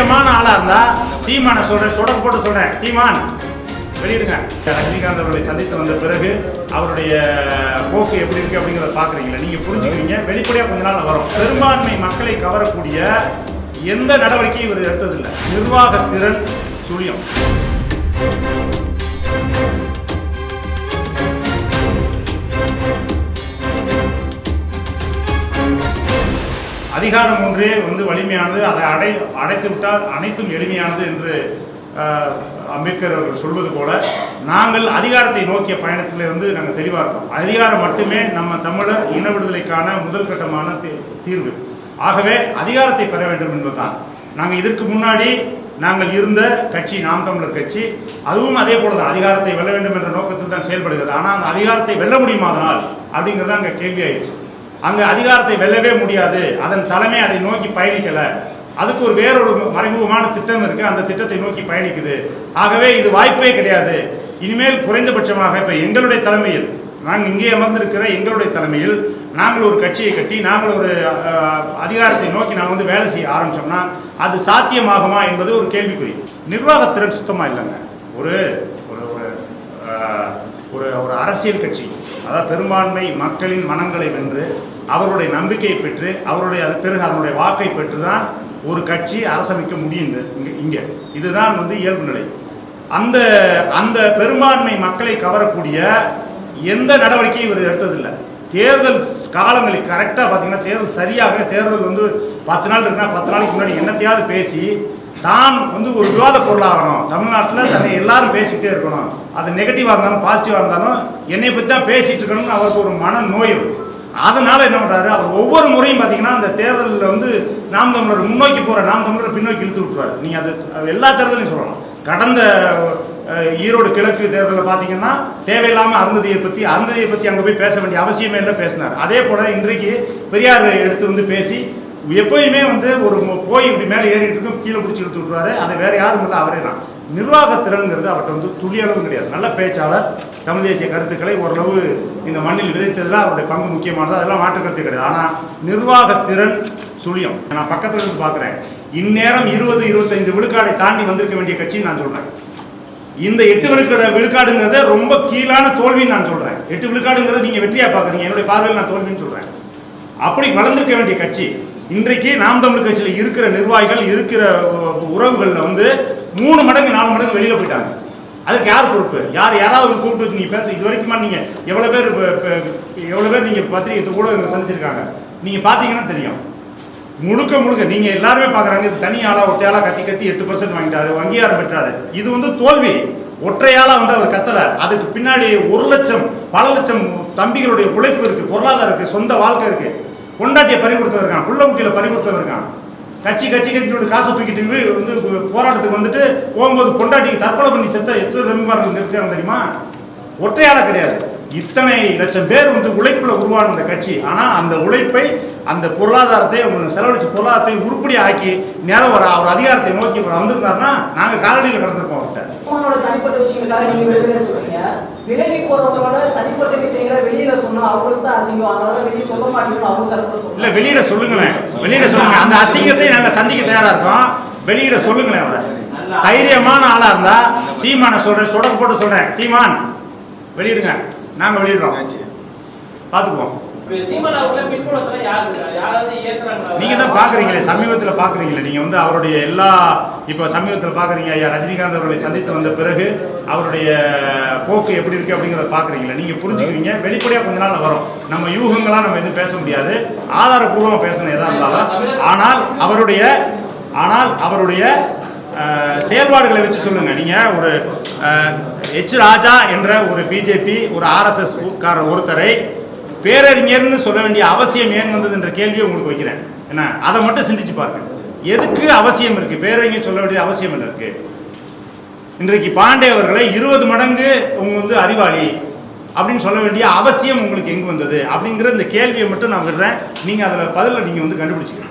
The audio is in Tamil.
தைரியமான ஆளா இருந்தா சீமான சொல்றேன் சுட போட்டு சொல்றேன். சீமான் வெளியிடுங்க. ரஜினிகாந்த் அவர்களை சந்தித்து வந்த பிறகு அவருடைய போக்கு எப்படி இருக்கு அப்படிங்கிறத பாக்குறீங்களா நீங்க புரிஞ்சுக்கிறீங்க வெளிப்படையா கொஞ்ச நாள் வரும். பெரும்பான்மை மக்களை கவரக்கூடிய எந்த நடவடிக்கையும் இவர் எடுத்ததில்லை. நிர்வாக திறன் சுழியம். அதிகாரம் ஒன்றே வந்து வலிமையானது. அதை அடை அடைத்து விட்டால் அனைத்தும் எளிமையானது என்று அம்பேத்கர் அவர்கள் சொல்வது போல நாங்கள் அதிகாரத்தை நோக்கிய பயணத்தில் வந்து நாங்கள் தெளிவாக இருக்கோம். அதிகாரம் மட்டுமே நம்ம தமிழர் இன விடுதலைக்கான முதல் கட்டமான தீ- தீர்வு. ஆகவே அதிகாரத்தை பெற வேண்டும் என்பதுதான். நாங்கள் இதற்கு முன்னாடி நாங்கள் இருந்த கட்சி நாம் தமிழர் கட்சி அதுவும் அதே போல தான் அதிகாரத்தை வெல்ல வேண்டும் என்ற நோக்கத்தில் தான் செயல்படுகிறது. ஆனால் அந்த அதிகாரத்தை வெல்ல முடியுமா அதனால்? அப்படிங்கிறது அங்கே கேள்வி ஆயிடுச்சு அங்கு அதிகாரத்தை வெல்லவே முடியாது. அதன் தலைமை அதை நோக்கி பயணிக்கல. அதுக்கு ஒரு வேறொரு மறைமுகமான திட்டம் இருக்கு. அந்த திட்டத்தை நோக்கி பயணிக்குது. ஆகவே இது வாய்ப்பே கிடையாது. இனிமேல் குறைந்தபட்சமாக இப்ப எங்களுடைய தலைமையில் நாங்கள் இங்கே அமர்ந்திருக்கிற எங்களுடைய தலைமையில் நாங்கள் ஒரு கட்சியை கட்டி நாங்கள் ஒரு அதிகாரத்தை நோக்கி நாங்கள் வந்து வேலை செய்ய ஆரம்பிச்சோம்னா அது சாத்தியமாகுமா என்பது ஒரு கேள்விக்குறி. நிர்வாகத்திறன் சுத்தமாக இல்லைங்க. ஒரு ஒரு ஒரு ஒரு அரசியல் கட்சி. அதாவது பெரும்பான்மை மக்களின் மனங்களை வென்று அவருடைய நம்பிக்கையை பெற்று அவருடைய அது பிறகு அதனுடைய வாக்கை பெற்று தான் ஒரு கட்சி அரசமைக்க முடியும் இங்கே இங்கே. இதுதான் வந்து இயல்பு நிலை. அந்த அந்த பெரும்பான்மை மக்களை கவரக்கூடிய எந்த நடவடிக்கையும் இவர் எடுத்ததில்லை. தேர்தல் காலங்களில் கரெக்டாக பார்த்தீங்கன்னா தேர்தல் சரியாக தேர்தல் வந்து பத்து நாள் இருக்குன்னா பத்து நாளைக்கு முன்னாடி என்னத்தையாவது பேசி தான் வந்து ஒரு விவாத பொருளாகணும். தமிழ்நாட்டில் தன்னை எல்லாரும் பேசிக்கிட்டே இருக்கணும். அது நெகட்டிவாக இருந்தாலும் பாசிட்டிவாக இருந்தாலும் என்னை பற்றி தான் பேசிகிட்டு இருக்கணும்னு அவருக்கு ஒரு மன நோய் அதனால் அதனால என்ன பண்ணுறாரு அவர் ஒவ்வொரு முறையும் பார்த்தீங்கன்னா அந்த தேர்தலில் வந்து நாம் தமிழர் முன்னோக்கி போகிற நாம் தமிழரை பின்னோக்கி இழுத்து விட்டுறாரு நீங்கள் அது எல்லா தேர்தலையும் சொல்லலாம். கடந்த ஈரோடு கிழக்கு தேர்தலில் பார்த்தீங்கன்னா தேவையில்லாமல் அருந்ததியை பற்றி அருந்ததியை பற்றி அங்கே போய் பேச வேண்டிய அவசியமே இல்லை பேசினார். அதே போல் இன்றைக்கு பெரியார் எடுத்து வந்து பேசி எப்பயுமே வந்து ஒரு போய் இப்படி மேலே ஏறிட்டு இருக்கும் கீழே பிடிச்சி எடுத்து விட்டுருவாரு அதை வேற யாரும் இல்லை அவரே தான். நிர்வாகத்திறன்கிறது அவர்கிட்ட வந்து துளியளவும் கிடையாது. நல்ல பேச்சாளர் தமிழ் தேசிய கருத்துக்களை ஓரளவு இந்த மண்ணில் விதைத்ததில் அவருடைய பங்கு முக்கியமானது. அதெல்லாம் மாற்று கருத்து கிடையாது. ஆனால் நிர்வாகத்திறன் சுழியம். நான் பக்கத்தில் இருந்து பார்க்குறேன். இந்நேரம் இருபது இருபத்தைந்து விழுக்காடை தாண்டி வந்திருக்க வேண்டிய கட்சின்னு நான் சொல்கிறேன் இந்த எட்டு விழுக்காடு விழுக்காடுங்கிறத ரொம்ப கீழான தோல்வின்னு நான் சொல்கிறேன் எட்டு விழுக்காடுங்கிறத நீங்கள் வெற்றியாக பார்க்குறீங்க என்னுடைய பார்வையில் நான் தோல்வின்னு சொல்கிறேன் அப்படி வளர்ந்திருக்க வேண்டிய கட்சி இன்றைக்கு நாம் தமிழ் கட்சியில் இருக்கிற நிர்வாகிகள் இருக்கிற உறவுகளில் வந்து மூணு மடங்கு நாலு மடங்கு வெளியில் போயிட்டாங்க. அதுக்கு யார் பொறுப்பு? யார் யாராவது கூப்பிட்டு வச்சு நீங்கள் பேச இது வரைக்குமா நீங்கள் எவ்வளோ பேர் எவ்வளோ பேர் நீங்கள் பத்திரிகை கூட இங்க சந்திச்சிருக்காங்க? நீங்கள் பார்த்தீங்கன்னா தெரியும். முழுக்க முழுக்க நீங்கள் எல்லாருமே பார்க்குறாங்க இது தனியாளாக ஒற்றையாளாக கத்தி கத்தி எட்டு பர்சன்ட் வாங்கிட்டாரு அங்கீகாரம் பெற்றாரு. இது வந்து தோல்வி. ஒற்றையால வந்து அவர் கத்தல. அதுக்கு பின்னாடி ஒரு லட்சம் பல லட்சம் தம்பிகளுடைய உழைப்பு இருக்கு பொருளாதாரம் இருக்கு சொந்த வாழ்க்கை இருக்கு. பொண்டாட்டியை பறி கொடுத்தவருக்கான் புள்ள குட்டியில பறி கொடுத்தவருக்கான் கட்சி கட்சி கட்சியோட காசை தூக்கிட்டு வந்து போராட்டத்துக்கு வந்துட்டு போகும்போது பொண்டாட்டிக்கு தற்கொலை பண்ணி செத்த எத்தனை தம்பிமார்கள் இருக்கிறாங்க தெரியுமா? ஒற்றையாள கிடையாது. இத்தனை லட்சம் பேர் வந்து உழைப்புல உருவான இந்த கட்சி. ஆனா அந்த உழைப்பை அந்த பொருளாதாரத்தை செலவழிச்ச பொருளாதாரத்தை உருப்படி ஆக்கி நேரம் வர அவர் அதிகாரத்தை நோக்கி அவர் வந்திருந்தாருன்னா நாங்க காலடியில் கடந்திருப்போம் அவர்கிட்ட. உங்களோட தனிப்பட்ட விஷயங்களுக்காக நீங்க விலகுன்னு சொல்றீங்க. விலகி போறவங்களோட தனிப்பட்ட விஷயங்களை வெளியில சொன்னா அவங்களுக்கு தான் அசிங்கம். அதனால வெளியே சொல்ல மாட்டீங்கன்னு அவங்க தரப்புல இல்ல சொல்றாங்க வெளியிட சொல்லுங்களேன். வெளியிட சொல்லுங்க. அந்த அசிங்கத்தை நாங்க சந்திக்க தயாரா இருக்கோம். வெளியிட சொல்லுங்களேன் அவரை. தைரியமான ஆளா இருந்தா சீமான சொல்றேன் சுடக்கு போட்டு சொல்றேன். சீமான் வெளியிடுங்க. நாங்க வெளியிடுறோம். பாத்துக்குவோம்? நீங்க தான் பாக்குறீங்களே சமீபத்தில் பாக்குறீங்களே. நீங்க வந்து அவருடைய எல்லா இப்போ சமீபத்தில் பாக்குறீங்க ஐயா ரஜினிகாந்த் அவர்களை சந்தித்து வந்த பிறகு அவருடைய போக்கு எப்படி இருக்கு அப்படிங்கிறத பாக்குறீங்களே. நீங்க புரிஞ்சுக்குவீங்க. வெளிப்படையா கொஞ்ச நாள் வரும். நம்ம யூகங்களா நம்ம எதுவும் பேச முடியாது. ஆதாரப்பூர்வமா பேசணும் எதா இருந்தாலும். ஆனால் அவருடைய ஆனால் அவருடைய செயல்பாடுகளை வச்சு சொல்லுங்க. நீங்க ஒரு எச் ராஜா என்ற ஒரு பிஜேபி ஒரு ஆர்எஸ்எஸ் கார ஒருத்தரை பேரறிஞர்னு சொல்ல வேண்டிய அவசியம் ஏன் வந்தது என்ற கேள்வியை உங்களுக்கு வைக்கிறேன். என்ன? அதை மட்டும் சிந்திச்சு பாருங்க. எதுக்கு அவசியம் இருக்கு? பேரறிஞர் சொல்ல வேண்டிய அவசியம் என்ன இருக்கு? இன்றைக்கு பாண்டே அவர்களை இருபது மடங்கு உங்க வந்து அறிவாளி அப்படின்னு சொல்ல வேண்டிய அவசியம் உங்களுக்கு எங்கு வந்தது? அப்படிங்கிற இந்த கேள்வியை மட்டும் நான் விடுறேன். நீங்க அதுல பதில நீங்க வந்து கண்டுபிடிச்சிக்கலாம்